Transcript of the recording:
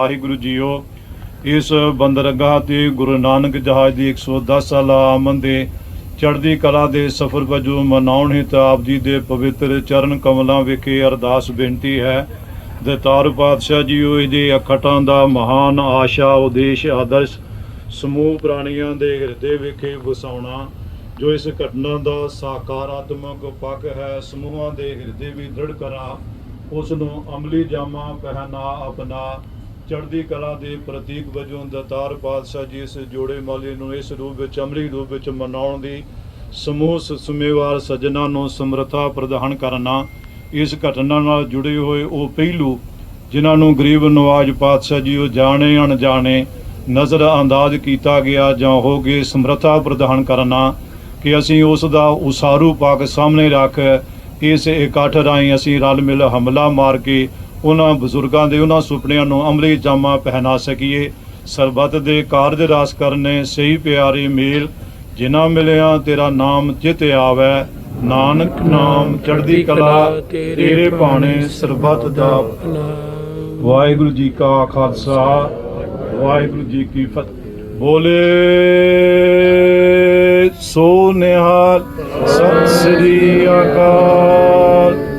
Waheguru JIO, ਇਸ ਬੰਦਰਗਾਹ ਤੇ ਗੁਰੂ ਨਾਨਕ ਜਹਾਜ਼ ਦੀ 110 ਸਾਲਾ ਆਮਦ ਦੇ ਚੜ੍ਹਦੀ ਕਲਾ ਦੇ ਸਫ਼ਰ ਵਜੋਂ ਮਨਾਉਣ ਹਿਤ ਆਪ ਜੀ ਦੇ ਪਵਿੱਤਰ ਚਰਨ ਕਮਲਾਂ ਵਿਖੇ ਅਰਦਾਸ ਬੇਨਤੀ ਹੈ। ਦਤਾਰ ਪਾਤਸ਼ਾਹ ਜੀਓ, ਇਹਦੇ ਅਖਟਾਂ ਦਾ ਮਹਾਨ ਆਸ਼ਾ, ਉਦੇਸ਼, ਆਦਰਸ਼ ਸਮੂਹ ਪ੍ਰਾਣੀਆਂ ਦੇ ਹਿਰਦੇ ਵਿਖੇ ਵਸਾਉਣਾ, ਜੋ ਇਸ ਘਟਨਾ ਦਾ ਸਾਕਾਰਾਤਮਕ ਪੱਖ ਹੈ, ਸਮੂਹਾਂ ਦੇ ਹਿਰਦੇ ਵੀ ਦ੍ਰਿੜ ਕਰਾ, ਉਸ ਨੂੰ ਅਮਲੀ ਜਾਮਾ ਪਹਿਨਾ ਆਪਣਾ ਚੜ੍ਹਦੀ ਕਲਾ ਦੇ ਪ੍ਰਤੀਕ ਵਜੋਂ ਦਤਾਰ ਪਾਤਸ਼ਾਹ ਜੀ ਇਸ ਜੋੜੇ ਮਾਲੀ ਨੂੰ ਇਸ ਰੂਪ ਵਿੱਚ ਅਮਲੀ ਰੂਪ ਵਿੱਚ ਮਨਾਉਣ ਦੀ ਸਮੂਹ ਸ- ਜ਼ਿੰਮੇਵਾਰ ਸੱਜਣਾ ਨੂੰ ਸਮਰੱਥਾ ਪ੍ਰਦਾਨ ਕਰਨਾ, ਇਸ ਘਟਨਾ ਨਾਲ ਜੁੜੇ ਹੋਏ ਉਹ ਪਹਿਲੂ ਜਿਨ੍ਹਾਂ ਨੂੰ ਗਰੀਬ ਨਵਾਜ ਪਾਤਸ਼ਾਹ ਜੀ ਉਹ ਜਾਣੇ ਅਣਜਾਣੇ ਨਜ਼ਰ ਅੰਦਾਜ਼ ਕੀਤਾ ਗਿਆ ਜਾਂ ਹੋ ਗਏ ਸਮਰੱਥਾ ਪ੍ਰਦਾਨ ਕਰਨਾ ਕਿ ਅਸੀਂ ਉਸ ਦਾ ਉਸਾਰੂ ਪਾਕ ਸਾਹਮਣੇ ਰੱਖ ਇਸ ਇਕੱਠ ਰਾਹੀਂ ਅਸੀਂ ਰਲ ਮਿਲ ਹਮਲਾ ਮਾਰ ਕੇ ਉਹਨਾਂ ਬਜ਼ੁਰਗਾਂ ਦੇ ਉਹਨਾਂ ਸੁਪਨਿਆਂ ਨੂੰ ਅਮਲੀ ਜਾਮਾ ਪਹਿਨਾ ਸਕੀਏ। ਸਰਬੱਤ ਦੇ ਕਾਰਜ ਰਾਸ ਕਰਨੇ ਸਹੀ ਪਿਆਰੇ ਮੇਲ ਜਿਨ੍ਹਾਂ ਮਿਲਿਆ ਤੇਰਾ ਨਾਮ ਚਿਤ ਆਵੈ। ਨਾਨਕ ਨਾਮ ਚੜ੍ਹਦੀ ਕਲਾ, ਤੇਰੇ ਭਾਣੇ ਸਰਬੱਤ ਦਾ ਵਾਹਿਗੁਰੂ ਜੀ ਕਾ ਖਾਲਸਾ, ਵਾਹਿਗੁਰੂ ਜੀ ਕੀ ਫਤਿਹ। ਬੋਲੇ ਸੋ ਨਿਹਾਲ, ਸਤਿ ਸ੍ਰੀ ਅਕਾਲ।